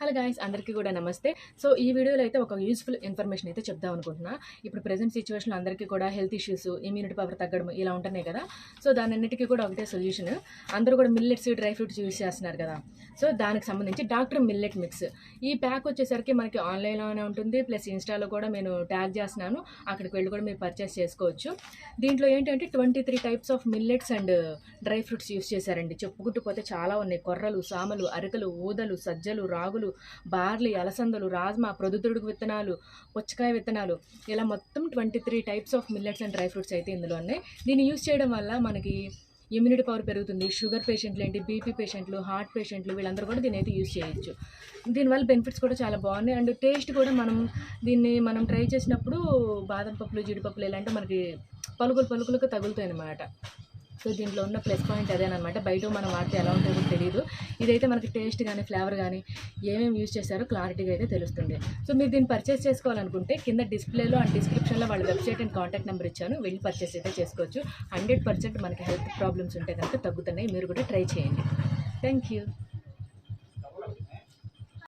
Hello guys అందరికీ కూడా నమస్తే. సో ఈ వీడియోలో అయితే ఒక యూస్ఫుల్ ఇన్ఫర్మేషన్ అయితే చెప్దాం అనుకుంటున్నా. ఇప్పుడు ప్రజెంట్ సిచ్యువేషన్లో అందరికీ కూడా హెల్త్ ఇష్యూస్ ఇమ్యూనిటీ పవర్ తగ్గడం ఇలా ఉంటున్నాయి కదా. సో దానన్నిటికీ కూడా ఒకటే సొల్యూషన్ అందరూ కూడా మిల్లెట్స్ డ్రై ఫ్రూట్స్ యూస్ చేస్తున్నారు కదా. సో దానికి సంబంధించి డాక్టర్ మిల్లెట్ మిక్స్ ఈ ప్యాక్ వచ్చేసరికి మనకి ఆన్లైన్లోనే ఉంటుంది. ప్లస్ ఇన్స్టాలో కూడా నేను ట్యాగ్ చేస్తున్నాను. అక్కడికి వెళ్ళి కూడా మీరు పర్చేస్ చేసుకోవచ్చు. దీంట్లో ఏంటంటే twenty three types of millets and dry fruits use చేశారండి. చెప్పుకుంటూ పోతే చాలా ఉన్నాయి. కొర్రలు సామలు అరికలు ఊదలు సజ్జలు రాగులు బార్లీ అలసందలు రాజ్మా ప్రొద్దుతుడుగు విత్తనాలు పుచ్చకాయ విత్తనాలు ఇలా మొత్తం twenty three types of millets and dry fruits అయితే ఇందులో ఉన్నాయి. దీన్ని యూస్ చేయడం వల్ల మనకి ఇమ్యూనిటీ పవర్ పెరుగుతుంది. షుగర్ పేషెంట్లు ఏంటి? బీపీ పేషెంట్లు హార్ట్ పేషెంట్లు వీళ్ళందరూ కూడా దీన్ని అయితే యూజ్ చేయొచ్చు. దీనివల్ల బెనిఫిట్స్ కూడా చాలా బాగున్నాయి. అండ్ టేస్ట్ కూడా మనం దీన్ని మనం ట్రై చేసినప్పుడు బాదం పప్పులు జీడిపప్పులు ఇలాంటి మనకి పలుకులు పలుకులకు తగులుతాయి అన్నమాట. సో దీంట్లో ఉన్న ప్లస్ పాయింట్ అదేనమాట బయట మనం వాడితే ఎలా ఉంటుందో తెలియదు ఇదైతే మనకి టేస్ట్ కానీ ఫ్లేవర్ కానీ ఏమేమి యూజ్ చేశారో క్లారిటీగా అయితే తెలుస్తుంది. సో మీరు దీన్ని పర్చేస్ చేసుకోవాలనుకుంటే కింద డిస్ప్లేలో అండ్ డిస్క్రిప్షన్లో వాళ్ళ వెబ్సైట్ అండ్ కాంటాక్ట్ నెంబర్ ఇచ్చాను. వెళ్ళి పర్చేస్ అయితే చేసుకోవచ్చు. హండ్రెడ్ పర్సెంట్ మనకి హెల్త్ ప్రాబ్లమ్స్ ఉంటే కనుక తగ్గుతున్నాయి. మీరు కూడా ట్రై చేయండి. Thank you